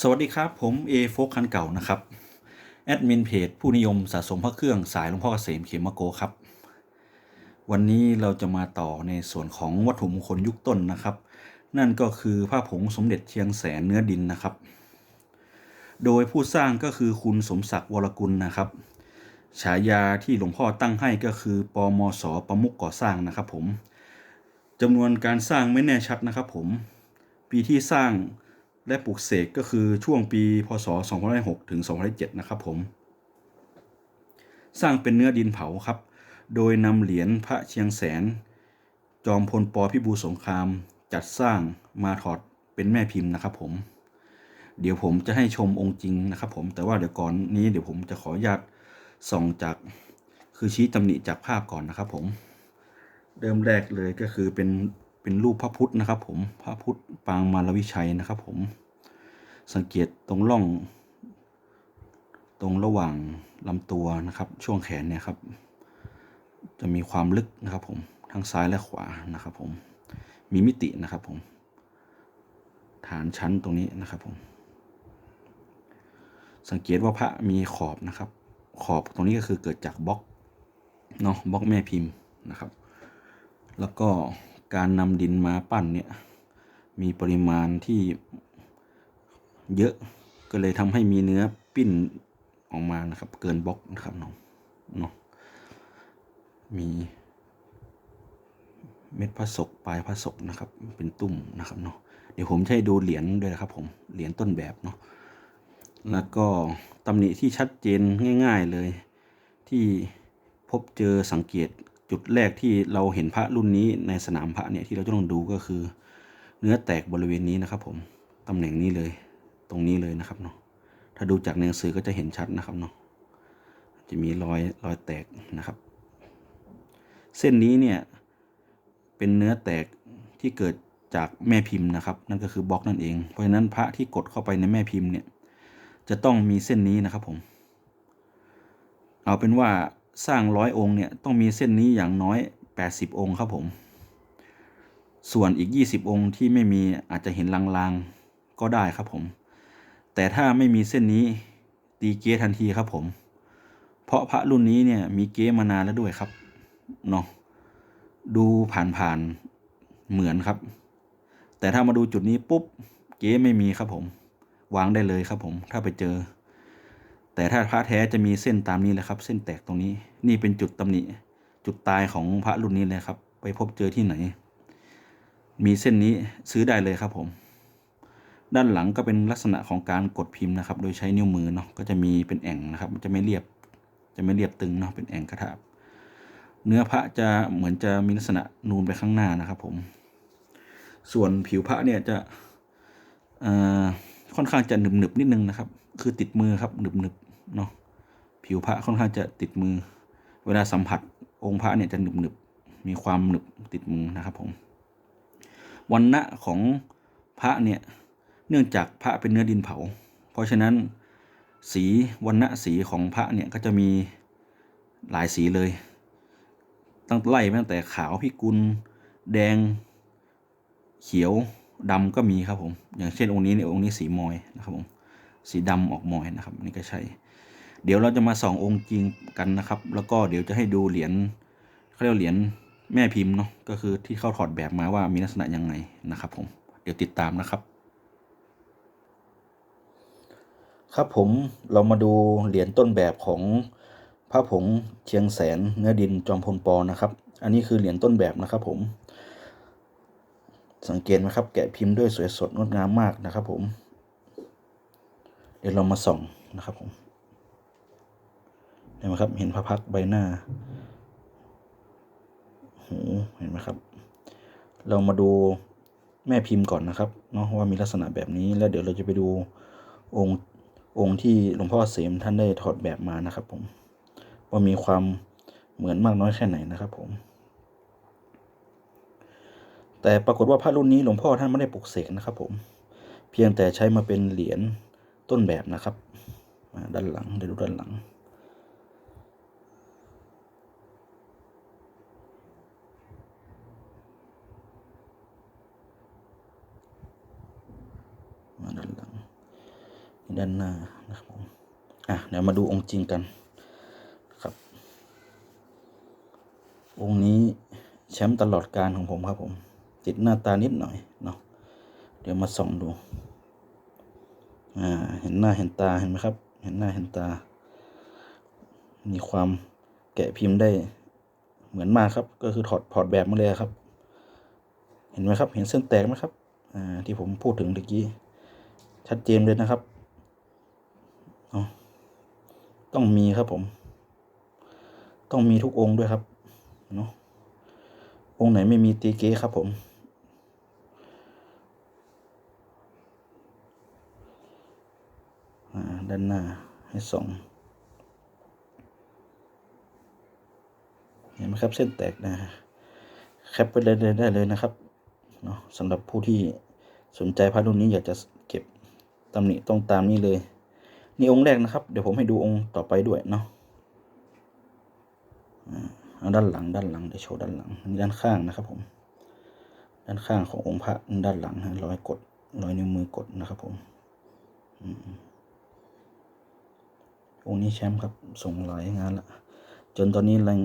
สวัสดีครับ ผมเอโฟกคันเก่านะครับ แอดมินเพจผู้นิยมสะสมพระเครื่องสายหลวงพ่อเกษมเขมโกครับ วันนี้เราจะมาต่อในส่วนของวัตถุมงคลยุคต้นนะครับ นั่นก็คือผ้าผงสมเด็จเชียงแสนเนื้อดินนะครับ โดยผู้สร้างก็คือคุณสมศักดิ์วรกุลนะครับ ฉายาที่หลวงพ่อตั้งให้ก็คือปมสประมุกก่อสร้างนะครับผมจำนวนการสร้างไม่แน่ชัดนะครับผม ปีที่สร้าง และปลูกเสกก็คือช่วงปีพศ2006ถึง2007นะครับผม สร้างเป็นเนื้อดินเผาครับ โดยนำเหรียญพระเชียงแสน จอมพลปพิบูลสงคราม จัดสร้างมาถอดเป็นแม่พิมพ์นะครับผม เดี๋ยวผมจะให้ชมองค์จริงนะครับผม แต่ว่าเดี๋ยวก่อนนี้เดี๋ยวผมจะขออนุญาตส่องจากคือชี้ตำหนิจากภาพก่อนนะครับผม เริ่มแรกเลยก็คือเป็น เป็นรูปพระพุทธนะครับ ผมพระพุทธปางมารวิชัยนะครับ ผมสังเกตตรงร่อง ตรงระหว่างลำตัวนะครับ ช่วงแขนเนี่ยครับ จะมีความลึกนะครับ ผมทั้งซ้ายและขวานะครับ ผมมีมิตินะครับ ผม ฐานชั้นตรงนี้นะครับ ผม สังเกตว่าพระมีขอบนะครับ ขอบตรงนี้ก็คือเกิดจากบล็อกเนาะบล็อกแม่พิมพ์นะครับ แล้วก็ การนำดินมาปั้นเนี่ยมีปริมาณที่เยอะก็เลยทำให้มีเนื้อปิ้นออกมานะครับ เกินบล็อกนะครับน้องเนาะมีเม็ดพระศกปลายพระศกนะครับ เป็นตุ่มนะครับเนาะเดี๋ยวผมจะให้ดูเหรียญด้วยนะครับ ผมเหรียญต้นแบบเนาะแล้วก็ตำหนิที่ชัดเจนง่าย ๆเลย ที่พบเจอสังเกต จุดแรกที่เราเห็นพระรุ่นนี้ในสนามพระเนี่ยที่เราจะต้องดูก็คือ เนื้อแตกบริเวณนี้นะครับ ผมตำแหน่งนี้เลย ตรงนี้เลยนะครับเนาะถ้าดูจากในหนังสือก็จะเห็นชัดนะครับเนาะจะมีรอยรอยแตกนะครับ เส้นนี้เนี่ยเป็นเนื้อแตกที่เกิดจากแม่พิมพ์นะครับ นั่นก็คือบล็อกนั่นเอง เพราะฉะนั้นพระที่กดเข้าไปในแม่พิมพ์เนี่ยจะต้องมีเส้นนี้นะครับผม เอาเป็นว่า สร้างร้อยองค์เนี่ยต้องมีเส้นนี้อย่างน้อย 80 องค์ครับผม ส่วนอีก 20 องค์ที่ไม่มีอาจจะเห็นลางๆก็ได้ครับผม แต่ถ้าไม่มีเส้นนี้ตีเก๊ทันทีครับผม เพราะพระรุ่นนี้เนี่ยมีเก๊มานานแล้วด้วยครับเนาะดูผ่านๆเหมือนครับ แต่ถ้ามาดูจุดนี้ปุ๊บเก๊ไม่มีครับผม วางได้เลยครับผมถ้าไปเจอ แต่ถ้าพระแท้จะมีเส้นตามนี้แหละครับ เส้นแตกตรงนี้ นี่เป็นจุดตำหนิ จุดตายของพระรุ่นนี้เลยครับ ไปพบเจอที่ไหน มีเส้นนี้ซื้อได้เลยครับผม ด้านหลังก็เป็นลักษณะของการกดพิมพ์นะครับ โดยใช้นิ้วมือเนาะ ก็จะมีเป็นแอ่งนะครับ มันจะไม่เรียบ จะไม่เรียบตึงเนาะ เป็นแอ่งกระทาบเนื้อพระจะเหมือนจะมีลักษณะนูนไปข้างหน้านะครับ ผม ส่วนผิวพระเนี่ยจะค่อนข้างจะหนึบหนึบนิดนึงนะครับ คือติดมือครับหนึบหนึบ เนาะผิวพระค่อนข้างจะติดมือ เวลาสัมผัสองค์พระเนี่ยจะหนึบหนึบมีความหนึบติดมือนะครับผมวันณะของพระเนี่ยเนื่องจากพระเป็นเนื้อดินเผา เพราะฉะนั้นสีวันณะสีของพระเนี่ยก็จะมีหลายสีเลย ตั้งไล่ตั้งแต่ขาวพิกุล แดง เขียวดำก็มีครับผม อย่างเช่นองค์นี้เนี่ยองค์นี้สีมอยนะครับผมสีดำออกมอยนะครับนี่ก็ใช่ เดี๋ยวเราจะมาส่ององค์จริงกันนะครับ แล้วก็เดี๋ยวจะให้ดูเหรียญเขาเรียกเหรียญแม่พิมพ์เนาะก็คือที่เขาถอดแบบมาว่ามีลักษณะยังไงนะครับ ผมเดี๋ยวติดตามนะครับ ครับผมเรามาดูเหรียญต้นแบบของพระผงเชียงแสนเนื้อดินจอมพลปอนะครับ อันนี้คือเหรียญต้นแบบนะครับ ผม สังเกตไหมครับ แกะพิมพ์ด้วยสวยสดงดงามมากนะครับ ผม เดี๋ยวเรามาส่องนะครับผม ห็นไหมครับ เห็นพระพักใบหน้าหูเห็นไหมครับ เรามาดูแม่พิมพ์ก่อนนะครับเนาะว่ามีลักษณะแบบนี้แล้วเดี๋ยวเราจะไปดูองค์องค์ที่หลวงพ่อเสมท่านได้ถอดแบบมานะครับ ผมว่ามีความเหมือนมากน้อยแค่ไหนนะครับ ผม แต่ปรากฏว่าพระรุ่นนี้หลวงพ่อท่านไม่ได้ปลุกเสกนะครับ ผม เพียงแต่ใช้มาเป็นเหรียญต้นแบบนะครับด้านหลังเดี๋ยวดูด้านหลัง มา ด้านหนหน้านะครับผมอะเดี๋ยวมาดูองค์จริงกันครับ องค์นี้แชมป์ตลอดการของผมครับผม ติดหน้าตานิดหน่อยเนาะเดี๋ยวมาส่องดูอ่าเห็นหน้าเห็นตาเห็นไหมครับ เห็นหน้าเห็นตา มีความแกะพิมพ์ได้เหมือนมากครับ ก็คือถอดถอดแบบมาเลยครับ เห็นไหมครับ เห็นเส้นแตกไหมครับอ่าที่ผมพูดถึงเมื่อกี้ชัดเจนเลยนะครับเอา ต้องมีครับผม ต้องมีทุกองค์ด้วยครับเนาะองค์ไหนไม่มีตีเก๊ครับผม ด้านหน้าให้สองเห็นไหมครับเส้นแตกนะแคปไปเลยได้เลยนะครับเนาะสำหรับผู้ที่สนใจพระรุ่นนี้อยากจะเก็บตำหนิต้องตามนี้เลย นี่องค์แรกนะครับ เดี๋ยวผมให้ดูองค์ต่อไปด้วยเนาะอ่าด้านหลังด้านหลังเดี๋ยวโชว์ด้านหลังมีด้านข้างนะครับ ผม ด้านข้างขององค์พระด้านหลังฮะรอยกดรอยนิ้วมือกดนะครับผมอืมองค์นี้แชมป์ครับ ส่งหลายงานละจนตอนนี้ราย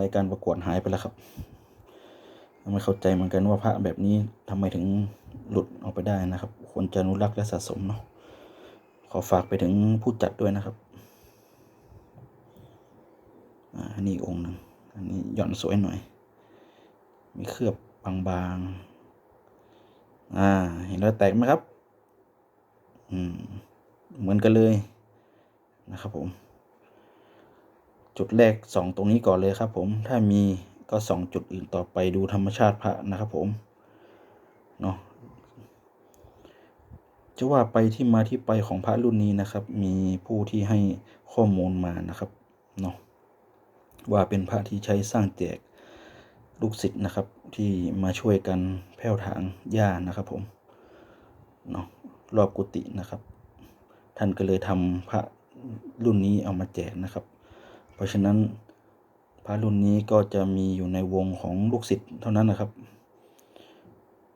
รายการประกวดหายไปแล้วครับไม่เข้าใจเหมือนกันว่าพระแบบนี้ทำไมถึงหลุดออกไปได้นะครับควรจะอนุรักษ์และสะสมเนาะ ขอฝากไปถึงผู้จัดด้วยนะครับอ่าอันนี้องค์หนึ่ง อันนี้หย่อนสวยหน่อย มีเคลือบบางๆ อ่า เห็นรอยแตกไหมครับ อืม เหมือนกันเลยนะครับผม จุดแรกสองตรงนี้ก่อนเลยครับผม ถ้ามีก็สองจุดอื่นต่อไปดูธรรมชาติพระนะครับผม เนาะ จะว่าไปที่มาที่ไปของพระรุ่นนี้นะครับ มีผู้ที่ให้ข้อมูลมานะครับเนาะว่าเป็นพระที่ใช้สร้างแจกลูกศิษย์นะครับ ที่มาช่วยกันแผ่วถางหญ้านะครับ ผมเนาะรอบกุฏินะครับ ท่านก็เลยทำพระรุ่นนี้เอามาแจกนะครับ เพราะฉะนั้นพระรุ่นนี้ก็จะมีอยู่ในวงของลูกศิษย์เท่านั้นนะครับ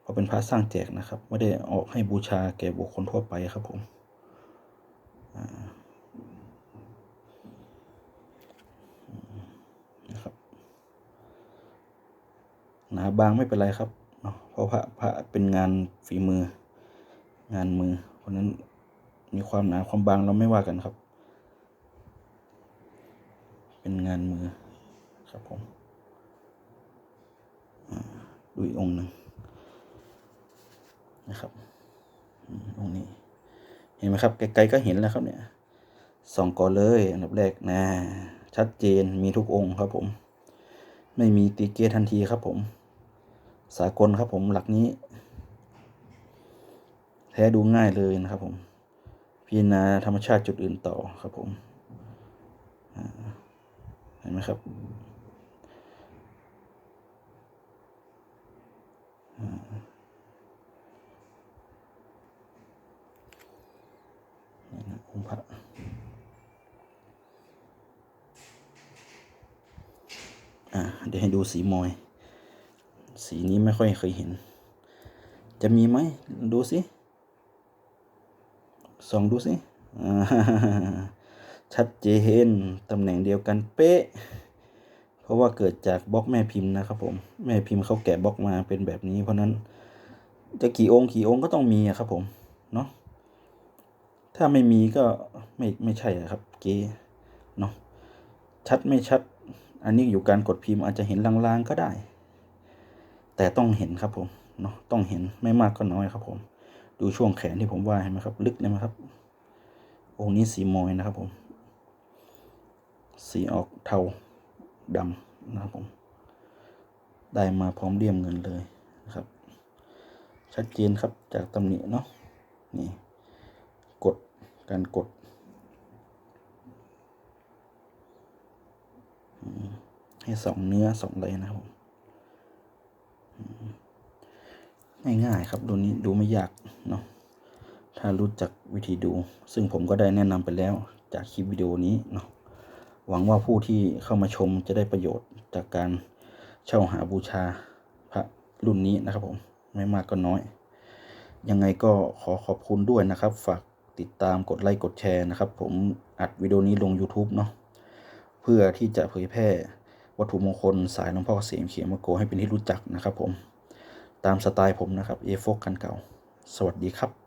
เพราะเป็นพระสร้างแจกนะครับ ไม่ได้ออกให้บูชาแก่บุคคลทั่วไปครับผมนะครับหนาบางไม่เป็นไรครับเนาะเพราะพระพระเป็นงานฝีมือ งานมือ เพราะนั้นมีความหนาความบางเราไม่ว่ากันครับ เป็นงานมือครับผมดูอีกองหนึ่ง นะครับองค์นี้ เห็นไหมครับไกลๆก็เห็นแล้วครับเนี่ยส่องก่อนเลยอันดับแรกนะ ชัดเจนมีทุกองค์ครับผม ไม่มีตีเกทันทีครับผม สากลครับผมหลักนี้ แท้ดูง่ายเลยนะครับผม พิจารณาธรรมชาติจุดอื่นต่อครับผมเห็นไหมครับอ่านี่นะองค์พระอ่าเดูสีมอย สีนี้ไม่ค่อยเคยเห็น จะมีไหมดูสิส่องดูสิชัดเจนตำแหน่งเดียวกันเป๊ะ เพราะว่าเกิดจากบล็อกแม่พิมพ์นะครับผม แม่พิมพ์เขาแกะบล็อกมาเป็นแบบนี้ เพราะนั้น จะกี่องค์กี่องค์ก็ต้องมีครับผม เนาะถ้าไม่มีก็ไม่ไม่ใช่ครับ เกเนาะชัดไม่ชัด อันนี้อยู่การกดพิมพ์อาจจะเห็นลางๆก็ได้ แต่ต้องเห็นครับผมเนาะต้องเห็นไม่มากก็น้อยครับผม ดูช่วงแขนที่ผมว่าเห็นไหมครับ ลึกเลยไหมครับองค์นี้สีมอยนะครับผม สีออกเทาดำนะครับผม ได้มาพร้อมเลี่ยมเงินเลยนะครับ ชัดเจนครับจากตำหนิเนาะนี่ กดการกดอืม ให้สองเนื้อสองอะไรนะครับผมง่ายๆครับดูนี้ดูไม่ยากเนาะถ้ารู้จักวิธีดู ซึ่งผมก็ได้แนะนำไปแล้วจากคลิปวิดีโอนี้เนาะหวังว่าผู้ที่เข้ามาชมจะได้ประโยชน์จากการเช่าหาบูชาพระรุ่นนี้นะครับผมไม่มากก็น้อย ยังไงก็ขอขอบคุณด้วยนะครับ ฝากติดตามกดไลค์กดแชร์นะครับ ผมอัดวิดีโอนี้ลง YouTube เนาะเพื่อที่จะเผยแพร่ วัตถุมงคลสายหลวงพ่อเกษมเขียนมาโกให้เป็นที่รู้จักนะครับผม ตามสไตล์ผมนะครับเอฟกกันเก่า สวัสดีครับ